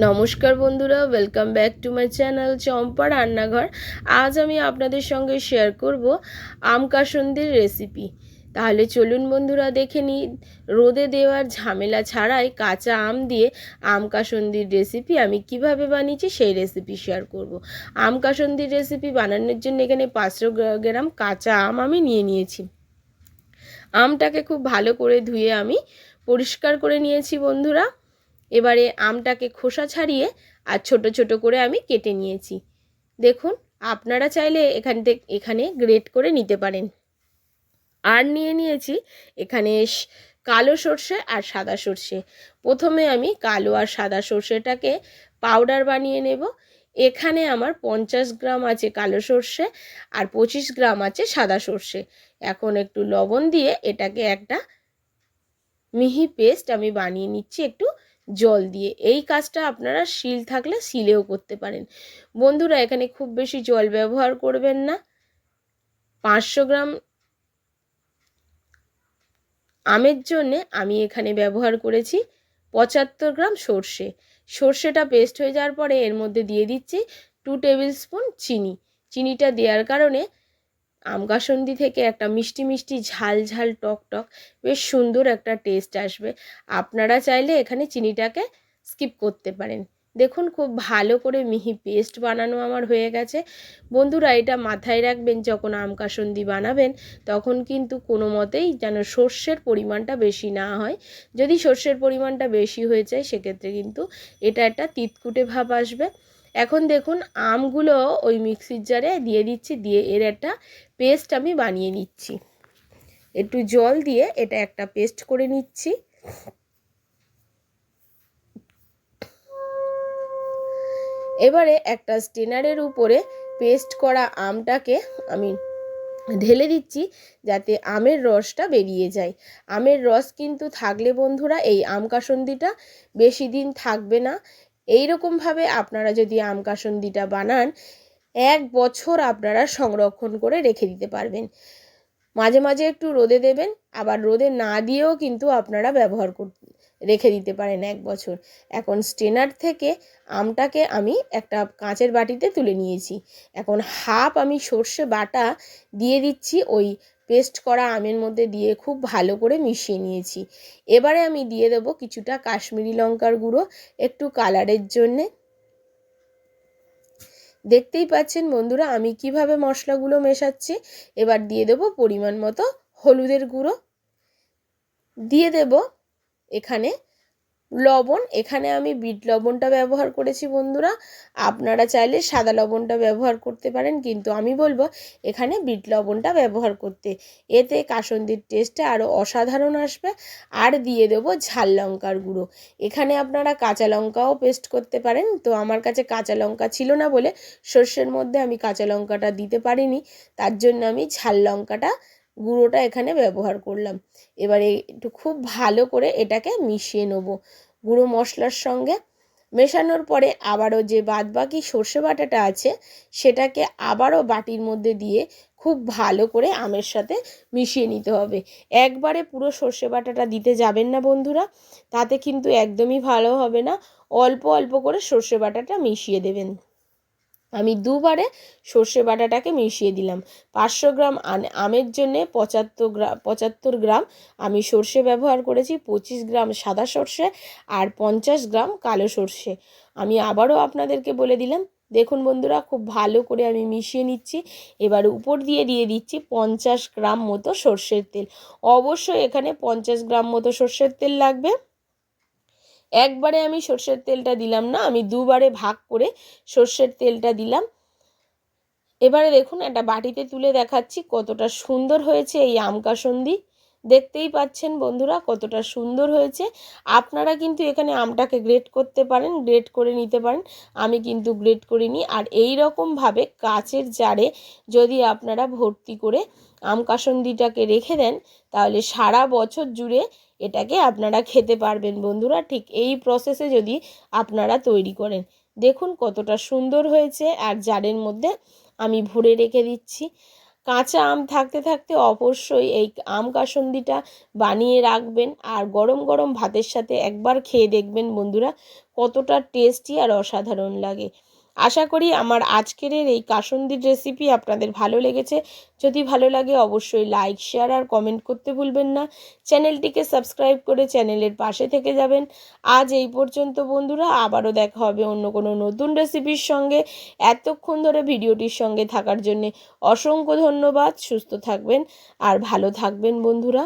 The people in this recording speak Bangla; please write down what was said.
নমস্কার বন্ধুরা welcome back to my channel Champa রান্নাঘর। আজ আমি আপনাদের সঙ্গে শেয়ার করব আম কাসন্দির রেসিপি তাহলে চলুন বন্ধুরা, দেখে নিই রোদে দেওয়ার ঝামেলা ছাড়াই কাঁচা আম দিয়ে আম কাসন্দির রেসিপি আমি কীভাবে বানিয়েছি সেই রেসিপি শেয়ার করব। আম কাসন্দির রেসিপি বানানোর জন্য এখানে পাঁচশো গ্রাম কাঁচা আম আমি নিয়ে নিয়েছি। আমটাকে খুব ভালো করে ধুয়ে আমি পরিষ্কার করে নিয়েছি বন্ধুরা। এবারে আমটাকে খোসা ছাড়িয়ে আর ছোট ছোট করে আমি কেটে নিয়েছি। দেখুন, আপনারা চাইলে এখান থেকে এখানে গ্রেট করে নিতে পারেন। আর নিয়ে নিয়েছি এখানে কালো সর্ষে আর সাদা সর্ষে। প্রথমে আমি কালো আর সাদা সর্ষেটাকে পাউডার বানিয়ে নেব। এখানে আমার পঞ্চাশ গ্রাম আছে কালো সর্ষে আর পঁচিশ গ্রাম আছে সাদা সর্ষে। এখন একটু লবণ দিয়ে এটাকে একটা মিহি পেস্ট আমি বানিয়ে নিচ্ছি একটু জল দিয়ে। এই কাজটা আপনারা শিল থাকলে শিলেও করতে পারেন। বন্ধুরা, এখানে খুব বেশি জল ব্যবহার করবেন না। পাঁচশো গ্রাম আমের জন্যে আমি এখানে ব্যবহার করেছি পঁচাত্তর গ্রাম সর্ষে। সর্ষেটা পেস্ট হয়ে যাওয়ার পরে এর মধ্যে দিয়ে দিচ্ছি টু টেবিল স্পুন চিনি। চিনিটা দেওয়ার কারণে আমগাসন্দি থেকে একটা মিষ্টি মিষ্টি ঝাল ঝাল টক টক, বেশ সুন্দর একটা টেস্ট আসবে। আপনারা চাইলে এখানে চিনিটাকে স্কিপ করতে পারেন। দেখুন খুব ভালো করে মিহি পেস্ট বানানো আমার হয়ে গেছে। বন্ধুরা, এটা মাথায় রাখবেন, যখন আম কাসন্দি বানাবেন, তখন কিন্তু কোনো মতেই যেন সর্ষের পরিমাণটা বেশি না হয়। যদি সর্ষের পরিমাণটা বেশি হয়ে যায়, সেক্ষেত্রে কিন্তু এটা একটা তিতকুটে ভাব আসবে। এখন দেখুন আমগুলো ওই মিক্সির জারে দিয়ে দিচ্ছি, দিয়ে এর একটা পেস্ট আমি বানিয়ে নিচ্ছি। একটু জল দিয়ে এটা একটা পেস্ট করে নিচ্ছি। এবারে একটা স্টেনারের উপরে পেস্ট করা আমটাকে আমি ঢেলে দিচ্ছি যাতে আমের রসটা বেরিয়ে যায়। আমের রস কিন্তু থাকলে বন্ধুরা এই আম কাসন্দিটা বেশি দিন থাকবে না। এই রকমভাবে আপনারা যদি আম কাসন্দিটা বানান, এক বছর আপনারা সংরক্ষণ করে রেখে দিতে পারবেন। মাঝে মাঝে একটু রোদে দেবেন, আবার রোদে না দিয়েও কিন্তু আপনারা ব্যবহার কর, রেখে দিতে পারেন এক বছর। এখন স্টেনার থেকে আমটাকে আমি একটা কাঁচের বাটিতে তুলে নিয়েছি। এখন হাফ আমি সর্ষে বাটা দিয়ে দিচ্ছি ওই পেস্ট করা আমের মধ্যে দিয়ে খুব ভালো করে মিশিয়ে নিয়েছি। এবারে আমি দিয়ে দেবো কিছুটা কাশ্মীরি লঙ্কার গুঁড়ো, একটু কালারের জন্যে। দেখতেই পাচ্ছেন বন্ধুরা, আমি কীভাবে মশলাগুলো মেশাচ্ছি? এবার দিয়ে দেবো পরিমাণ মতো হলুদের গুঁড়ো। দিয়ে দেব এখানে লবণ, এখানে আমি বিট লবণটা ব্যবহার করেছি বন্ধুরা। আপনারা চাইলে সাদা লবণটা ব্যবহার করতে পারেন, কিন্তু আমি বলব এখানে বিট লবণটা ব্যবহার করতে। এতে কাসন্দির টেস্টটা আরও অসাধারণ আসবে। আর দিয়ে দেবো ঝাল লঙ্কার গুঁড়ো। এখানে আপনারা কাঁচা লঙ্কাও পেস্ট করতে পারেন। তো আমার কাছে কাঁচা লঙ্কা ছিল না বলে সর্ষের মধ্যে আমি কাঁচা লঙ্কাটা দিতে পারিনি। তার জন্য আমি ঝাল লঙ্কাটা গুঁড়োটা এখানে ব্যবহার করলাম। এবারে একটু খুব ভালো করে এটাকে মিশিয়ে নেব। গুঁড়ো মশলার সঙ্গে মেশানোর পরে আবারও যে বাদবাকি সর্ষে বাটাটা আছে, সেটাকে আবারও বাটির মধ্যে দিয়ে খুব ভালো করে আমের সাথে মিশিয়ে নিতে হবে। একবারে পুরো সর্ষে বাটাটা দিতে যাবেন না বন্ধুরা, তাতে কিন্তু একদমই ভালো হবে না। অল্প অল্প করে সর্ষে বাটাটা মিশিয়ে দেবেন। আমি দুবারে সর্ষে বাটাটাকে মিশিয়ে দিলাম। পাঁচশো গ্রাম আমের জন্যে পঁচাত্তর গ্রাম পঁচাত্তর গ্রাম আমি সর্ষে ব্যবহার করেছি, পঁচিশ গ্রাম সাদা সর্ষে আর পঞ্চাশ গ্রাম কালো সর্ষে। আমি আবারও আপনাদেরকে বলে দিলাম, দেখুন বন্ধুরা, খুব ভালো করে আমি মিশিয়ে নিচ্ছি। এবার উপর দিয়ে দিয়ে দিচ্ছি পঞ্চাশ গ্রাম মতো সর্ষের তেল। অবশ্যই এখানে পঞ্চাশ গ্রাম মতো সর্ষের তেল লাগবে। একবারে আমি সর্ষের তেলটা দিলাম না, আমি দুবারে ভাগ করে সর্ষের তেলটা দিলাম। এবারে দেখুন, একটা বাটিতে তুলে দেখাচ্ছি কতটা সুন্দর হয়েছে এই আম কাসন্দি। দেখতেই পাচ্ছেন বন্ধুরা, কতটা সুন্দর হয়েছে। আপনারা কিন্তু এখানে আমটাকে গ্রেট করতে পারেন গ্রেট করে নিতে পারেন। আমি কিন্তু গ্রেট করিনি। আর এই রকমভাবে কাচের জারে যদি আপনারা ভর্তি করে আম কাসন্দিটাকে রেখে দেন, তাহলে সারা বছর জুড়ে এটাকে আপনারা খেতে পারবেন বন্ধুরা। ঠিক এই প্রসেসে যদি আপনারা তৈরি করেন। দেখুন কতটা সুন্দর হয়েছে, আর জারের মধ্যে আমি ভরে রেখে দিচ্ছি। কাঁচা আম থাকতে থাকতে অবশ্যই এই আম কাসন্দিটা বানিয়ে রাখবেন, আর গরম গরম ভাতের সাথে একবার খেয়ে দেখবেন বন্ধুরা, কতটা টেস্টি আর অসাধারণ লাগে। আশা করি আমার আজকের এই কাসন্দির রেসিপি আপনাদের ভালো লেগেছে। যদি ভালো লাগে অবশ্যই লাইক শেয়ার আর কমেন্ট করতে ভুলবেন না। চ্যানেলটিকে সাবস্ক্রাইব করে চ্যানেলের পাশে থেকে যাবেন। আজ এই পর্যন্ত বন্ধুরা, আবারও দেখা হবে অন্য কোনো নতুন রেসিপির সঙ্গে। এতক্ষণ ধরে ভিডিওটির সঙ্গে থাকার জন্যে অসংখ্য ধন্যবাদ। সুস্থ থাকবেন আর ভালো থাকবেন বন্ধুরা।